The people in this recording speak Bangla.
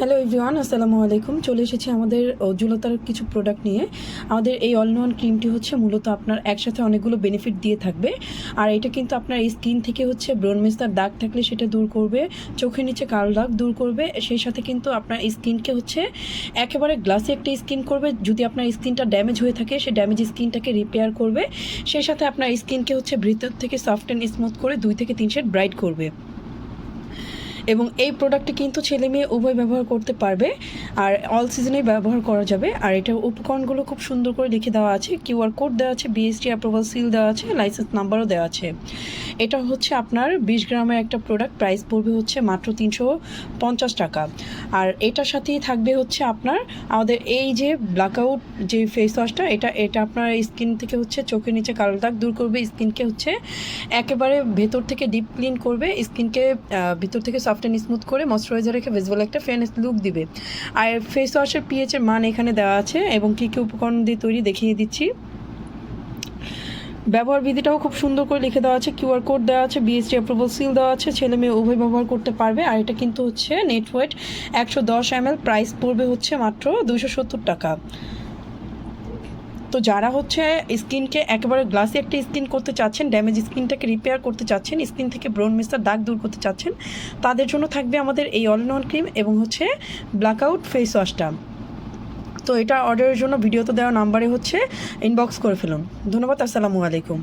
হ্যালো এভরিওয়ান আসসালামু আলাইকুম চলে এসেছি আমাদের উজ্জ্বলতার কিছু প্রোডাক্ট নিয়ে। আমাদের এই অল ওয়ান ক্রিমটি হচ্ছে মূলত আপনার একসাথে অনেকগুলো বেনিফিট দিয়ে থাকবে। আর এটা কিন্তু আপনার এই স্কিন থেকে হচ্ছে ব্রন মেস্তার দাগ থাকলে সেটা দূর করবে, চোখের নিচে কালো দাগ দূর করবে। সেই সাথে কিন্তু আপনার স্কিনকে হচ্ছে একেবারে গ্লাসি একটা স্কিন করবে। যদি আপনার স্কিনটা ড্যামেজ হয়ে থাকে সেই ড্যামেজ স্কিনটাকে রিপেয়ার করবে। সেই সাথে আপনার স্কিনকে হচ্ছে ভিতর থেকে সফট অ্যান্ড স্মুথ করে দুই থেকে তিন শেড ব্রাইট করবে। এবং এই প্রোডাক্টটি কিন্তু ছেলে মেয়ে উভয় ব্যবহার করতে পারবে আর অল সিজনেই ব্যবহার করা যাবে। আর এটার উপকরণগুলো খুব সুন্দর করে লিখে দেওয়া আছে কিউআর কোড দেওয়া আছে বিএসটি অ্যাপ্রুভাল সিল দেওয়া আছে লাইসেন্স নাম্বারও দেওয়া আছে। এটা হচ্ছে আপনার বিশ গ্রামের একটা প্রোডাক্ট প্রাইস পড়বে হচ্ছে মাত্র তিনশো পঞ্চাশ টাকা। আর এটার সাথেই থাকবে হচ্ছে আপনার, আমাদের এই যে ব্ল্যাকআউট যে ফেস ওয়াশটা এটা এটা আপনার স্কিন থেকে হচ্ছে চোখের নিচে কালো দাগ দূর করবে স্কিনকে হচ্ছে একেবারে ভেতর থেকে ডিপ ক্লিন করবে স্কিনকে ভিতর থেকে সফট অ্যান্ড স্মুথ করে ময়শ্চারাইজার রেখে ভিজুয়াল একটা ফেয়ারনেস লুক দিবে। আর ফেস ওয়াশের পিএইচের মান এখানে দেওয়া আছে, এবং কী কী উপকরণ দিয়ে তৈরি দেখিয়ে দিচ্ছি। ব্যবহার বিধিটাও খুব সুন্দর করে লিখে দেওয়া আছে কিউআর কোড দেওয়া আছে বিএসটি অ্যাপ্রুভাল সিল দেওয়া আছে, ছেলে মেয়ে উভয় ব্যবহার করতে পারবে। আর এটা কিন্তু হচ্ছে নেট ওয়েট একশো দশ এম প্রাইস পড়বে হচ্ছে মাত্র দুশো সত্তর টাকা। তো যারা হচ্ছে স্কিনকে একেবারে গ্লাসি একটা স্কিন করতে চাচ্ছেন ড্যামেজ স্কিনটাকে রিপেয়ার করতে চাচ্ছেন, স্কিন থেকে ব্রন মিস্টার দাগ দূর করতে চাচ্ছেন, তাদের জন্য থাকবে আমাদের এই অল ক্রিম এবং হচ্ছে ব্ল্যাকআউট ফেস ওয়াশটা তো এটা অর্ডারের জন্য ভিডিও তো দেওয়া নাম্বারে হচ্ছে ইনবক্স করে ফেলুন। ধন্যবাদ, আসসালামু আলাইকুম।